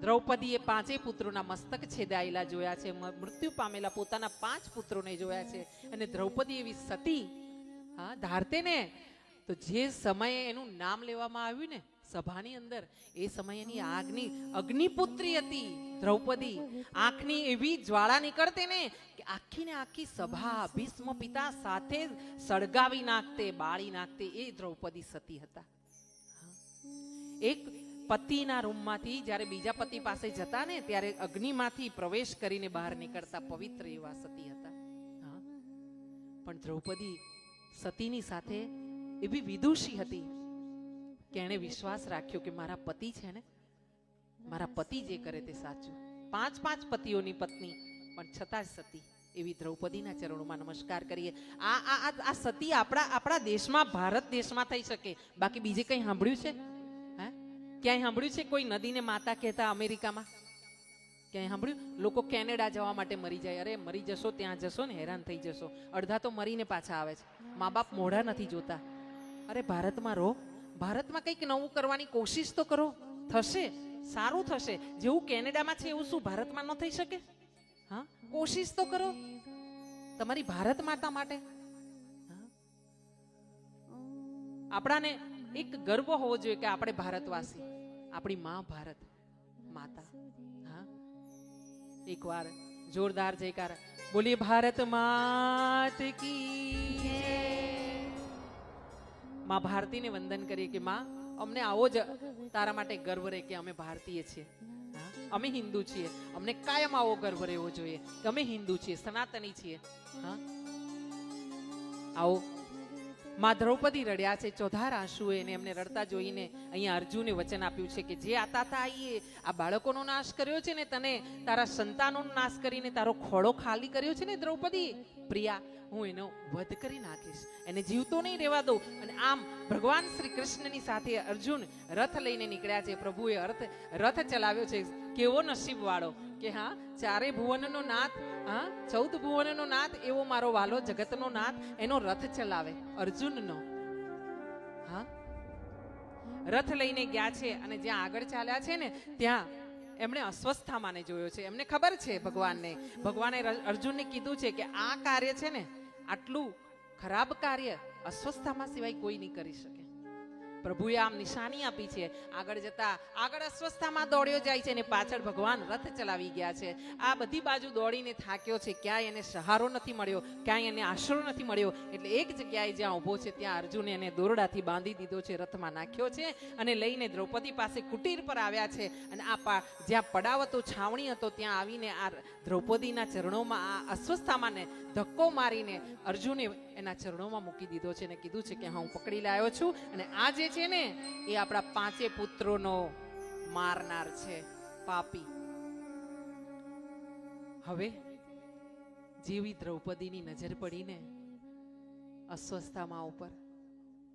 દ્રૌપદીએ પાંચેય પુત્રોના મસ્તક છેદાયેલા જોયા છે. મૃત્યુ પામેલા પોતાના પાંચ પુત્રોને જોયા છે. અને દ્રૌપદી એવી સતી, હા, ધારતે ને? તો જે સમયે એનું નામ લેવામાં આવ્યું ને, સભાની અંદર, એ સમયની આગની, અગ્નિપુત્રી હતી દ્રૌપદી. આંખની એવી જ્વાળા નીકળતી ને કે આખી ને આખી સભા ભીષ્મ પિતા સાથે સળગાવી નાખતે, બાળી નાખતે એ દ્રૌપદી સતી હતા. એક પતિના રૂમમાંથી જ્યારે બીજા પતિ પાસે જતા ને ત્યારે અગ્નિમાંથી પ્રવેશ કરીને બહાર નીકળતા પવિત્ર એવા સતી હતા. પણ દ્રૌપદી સતીની સાથે એવી વિદુષી હતી કે એણે વિશ્વાસ રાખ્યો કે મારા પતિ છે ને, મારા પતિ જે કરે તે સાચું. પાંચ પાંચ પતિઓની પત્ની, પણ છતાં સતી એવી દ્રૌપદીના ચરણોમાં નમસ્કાર કરીએ. આ આ, આ- સતી આપણા આપણા દેશમાં, ભારત દેશમાં થઈ શકે. બાકી બીજે કંઈ સાંભળ્યું છે? ક્યાંય સાંભળ્યું છે કોઈ નદીને માતા કહેતા અમેરિકામાં? ક્યાંય સાંભળ્યું? લોકો કેનેડા જવા માટે મરી જાય. અરે, મરી જશો, ત્યાં જશો ને હેરાન થઈ જશો. અડધા તો મરીને પાછા આવે છે. મા બાપ મોઢા નથી જોતા. અરે, ભારતમાં રહો. ભારતમાં કંઈક નવું કરવાની કોશિશ તો કરો. થશે. સારું થશે. જેવું કેનેડામાં છે એવું શું ભારતમાં ન થઈ શકે? હા? કોશિશ તો કરો. તમારી ભારત માતા માટે? આપણાને એક ગર્વ હોવો જોઈએ કે આપણે ભારતવાસી. આપણી માં ભારત, માતા. હા? એકવાર જોરદાર જયકાર. બોલી ભારત માત કી. માં ભારતીને વંદન કરીએ કે, માં, અમને આવો જ તારા માટે ગર્વ રહે કે અમે ભારતીય છીએ. અમે હિન્દુ છીએ. અમને કાયમ આવો ગર્વ રહેવો જોઈએ કે અમે હિન્દુ છીએ, સનાતની છીએ. હા? આવો. માં દ્રૌપદી રડ્યા છે, ચોધાર આંસુએ ને એમને રડતા જોઈને અહીંયા અર્જુને વચન આપ્યું છે કે જે આતા તાઈએ આ બાળકોનો નાશ કર્યો છે ને તને તારા સંતાનોનો નાશ કરીને તારો ખોળો ખાલી કર્યો છે ને દ્રૌપદી? પ્રિયા, હું એનો વધ કરી નાખીશ. એને જીવતો નહીં રહેવા દઉં. અને આમ ભગવાન શ્રી કૃષ્ણની સાથે અર્જુન રથ લઈને નીકળ્યા છે. પ્રભુએ અર્થ, રથ ચલાવ્યો છે. કેવો નસીબ વાળો કે હા, ચારે ભુવનનો નાથ, હા, ચૌદ ભુવનનો નાથ, એવો મારો વાલો જગતનો નાથ, એનો રથ ચલાવે, અર્જુનનો. હા? રથ લઈને ગયા છે અને જ્યાં આગળ ચાલ્યા છે ને, ત્યાં એમણે અસ્વસ્થામાને જોયો છે. એમને ખબર છે ભગવાનને. ભગવાને અર્જુનને કીધું છે કે આ કાર્ય છે ને, આટલું ખરાબ કાર્ય અસ્વસ્થામાં સિવાય કોઈ નહીં કરી શકે. પ્રભુએ આમ નિશાની આપી છે. આગળ જતા, આગળ અસ્વસ્થામાં દોડ્યો જાય છે અને પાછળ ભગવાન રથ ચલાવી ગયા છે. આ બધી બાજુ દોડીને થાક્યો છે. ક્યાંય એને સહારો નથી મળ્યો, ક્યાંય એને આશરો નથી મળ્યો. એટલે એક જગ્યાએ જ્યાં ઊભો છે, ત્યાં અર્જુને એને દોરડાથી બાંધી દીધો છે, રથમાં નાખ્યો છે અને લઈને દ્રૌપદી પાસે કુટીર પર આવ્યા છે. અને આ જ્યાં પડાવ હતો, છાવણી હતો, ત્યાં આવીને આ દ્રૌપદીના ચરણોમાં આ અસ્વસ્થામાંને ધક્કો મારીને અર્જુને એના ચરણોમાં મૂકી દીધો છે અને કીધું છે કે, હા, હું પકડી લાવ્યો છું અને આ જે છે ને, એ આપણા પાંચે પુત્રોનો મારનાર છે, પાપી. હવે જેવી દ્રૌપદીની નજર પડીને અસ્વસ્થામાં ઉપર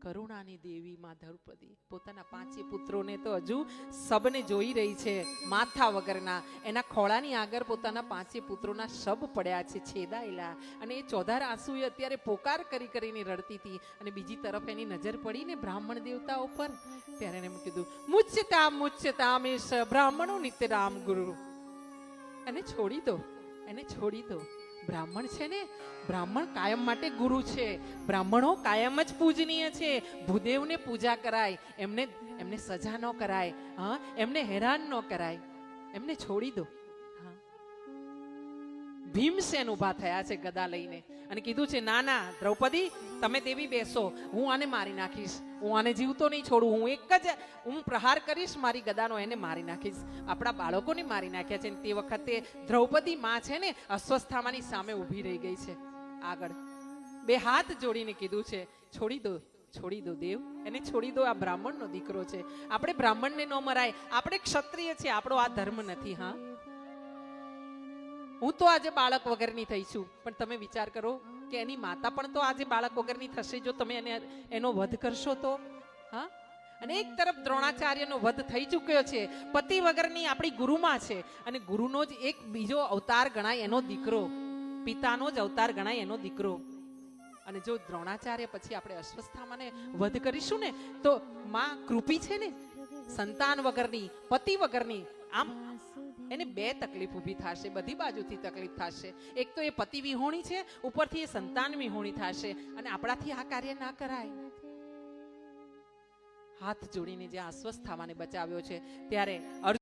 કરુણાની દેવી માં દ્રૌપદી પોતાના પાંચે પુત્રોને તો હજુ સબને જોઈ રહી છે, માથા વગરના. એના ખોળાની આગળ પોતાના પાંચે પુત્રોના શબ પડ્યા છે, છેદાયેલા. અને એ ચોધાર આંસુએ અત્યારે પોકાર કરી કરીને રડતી હતી. અને બીજી તરફ એની નજર પડી ને બ્રાહ્મણ દેવતા ઉપર ત્યારે એને કીધું મુચ્છતા મેષ, બ્રાહ્મણો નિત્ય રામ ગુરુ. એને છોડી દો, એને છોડી દો. બ્રાહ્મણ છે ને, બ્રાહ્મણ કાયમ માટે ગુરુ છે. બ્રાહ્મણો કાયમ જ પૂજનીય છે. ભૂદેવને પૂજા કરાય, એમને એમને સજા ન કરાય, હા, એમને હેરાન ન કરાય. એમને છોડી દો. ભીમસેન ઊભા થયા છે ગદા લઈને અને કીધું છે, ના ના, દ્રૌપદી, તમે દેવી બેસો, હું આને મારી નાખીશ. હું આને જીવતો નહીં છોડું, હું એક જ, હું પ્રહાર કરીશ મારી ગદાનો, એને મારી નાખીશ. આપણા બાળકોને મારી નાખ્યા છે તે વખતે દ્રૌપદી માં છે ને, અસ્વસ્થામાંની સામે ઊભી રહી ગઈ છે. આગળ. બે હાથ જોડીને કીધું છે, છોડી દો છોડી દો દેવ, એને છોડી દો, આ બ્રાહ્મણનો દીકરો છે. આપણે બ્રાહ્મણને ન મરાય, આપણે ક્ષત્રિય છે આપણો આ ધર્મ નથી, હા? હું તો આજે બાળક વગરની થઈ છું. પણ તમે વિચાર કરો કે એની માતા પણ તો આજે બાળક વગરની થશે, જો તમે એને, એનો વધ કરશો તો? હા? અને એક તરફ દ્રોણાચાર્યનો વધ થઈ ચૂક્યો છે. પતિ વગરની આપણી ગુરુમાં છે. અને ગુરુનો જ એક બીજો અવતાર ગણાય એનો દીકરો. પિતાનો જ અવતાર ગણાય એનો દીકરો. અને જો દ્રોણાચાર્ય પછી આપણે અસ્વસ્થામાંને વધ કરીશું ને, તો માં કૃપી છે ને? સંતાન વગરની, પતિ વગરની. આમ એને બે તકલીફ ઊભી થશે, બધી બાજુથી તકલીફ થશે. એક તો એ પતિ વિહોણી છે, ઉપરથી એ સંતાન વિહોણી થશે. અને આપણાથી આ કાર્ય ના કરાય. હાથ જોડીને જે અસ્વસ્થ થવાને બચાવ્યો છે, ત્યારે